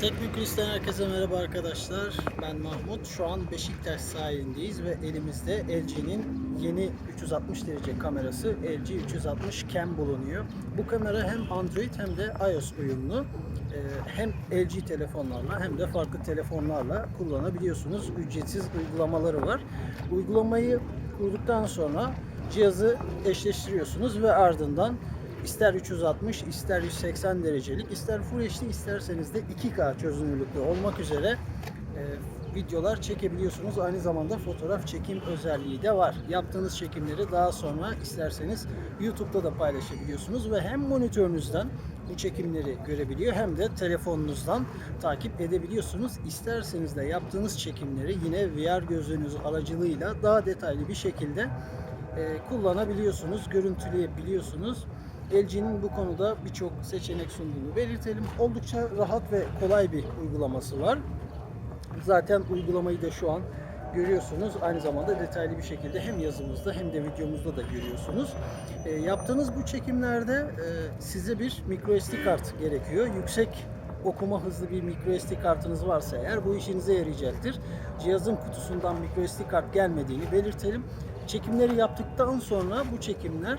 Teknokulis'ten herkese merhaba arkadaşlar. Ben Mahmut. Şu an Beşiktaş sahilindeyiz ve elimizde LG'nin yeni 360 derece kamerası LG 360 Cam bulunuyor. Bu kamera hem Android hem de iOS uyumlu. Ee, Hem LG telefonlarla hem de farklı telefonlarla kullanabiliyorsunuz. Ücretsiz uygulamaları var. Uygulamayı kurduktan sonra cihazı eşleştiriyorsunuz ve ardından İster 360, ister 180 derecelik, ister Full HD, isterseniz de 2K çözünürlüklü olmak üzere e, videolar çekebiliyorsunuz. Aynı zamanda fotoğraf çekim özelliği de var. Yaptığınız çekimleri daha sonra isterseniz YouTube'da da paylaşabiliyorsunuz ve hem monitörünüzden bu çekimleri görebiliyor hem de telefonunuzdan takip edebiliyorsunuz. İsterseniz de yaptığınız çekimleri yine VR gözlüğünüz aracılığıyla daha detaylı bir şekilde e, kullanabiliyorsunuz, görüntüleyebiliyorsunuz. LG'nin bu konuda birçok seçenek sunduğunu belirtelim. Oldukça rahat ve kolay bir uygulaması var. Zaten uygulamayı da şu an görüyorsunuz. Aynı zamanda detaylı bir şekilde hem yazımızda hem de videomuzda da görüyorsunuz. E, yaptığınız bu çekimlerde e, size bir microSD kart gerekiyor. Yüksek okuma hızlı bir microSD kartınız varsa eğer bu işinize yarayacaktır. Cihazın kutusundan microSD kart gelmediğini belirtelim. Çekimleri yaptıktan sonra bu çekimler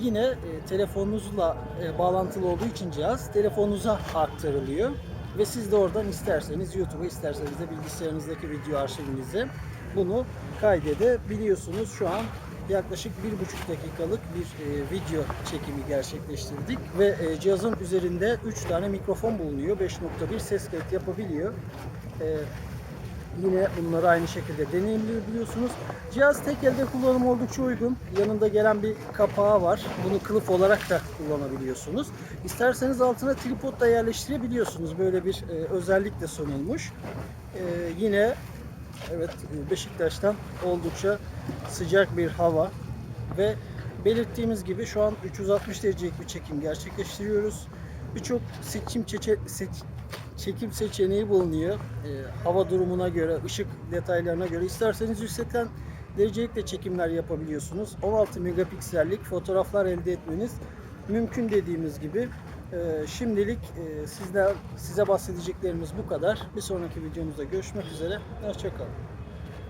yine e, telefonunuzla e, bağlantılı olduğu için cihaz telefonunuza aktarılıyor ve siz de oradan isterseniz YouTube'a isterseniz de bilgisayarınızdaki video arşivinize bunu kaydedebiliyorsunuz. Şu an yaklaşık bir buçuk dakikalık bir e, video çekimi gerçekleştirdik ve e, cihazın üzerinde 3 tane mikrofon bulunuyor. 5.1 ses kayıt yapabiliyor. E, Yine bunları aynı şekilde deneyimleyebiliyorsunuz. Cihaz tek elde kullanım oldukça uygun. Yanında gelen bir kapağı var. Bunu kılıf olarak da kullanabiliyorsunuz. İsterseniz altına tripod da yerleştirebiliyorsunuz. Böyle bir e, özellik de sunulmuş. E, yine evet e, Beşiktaş'tan oldukça sıcak bir hava ve belirttiğimiz gibi şu an 360 derecelik bir çekim gerçekleştiriyoruz. Birçok seçim çeçe, seç, çekim seçeneği bulunuyor. Ee, hava durumuna göre, ışık detaylarına göre isterseniz 180 derecelik de çekimler yapabiliyorsunuz. 16 megapiksellik fotoğraflar elde etmeniz mümkün dediğimiz gibi. Ee, şimdilik e, sizler size bahsedeceklerimiz bu kadar. Bir sonraki videomuzda görüşmek üzere. Hoşçakalın.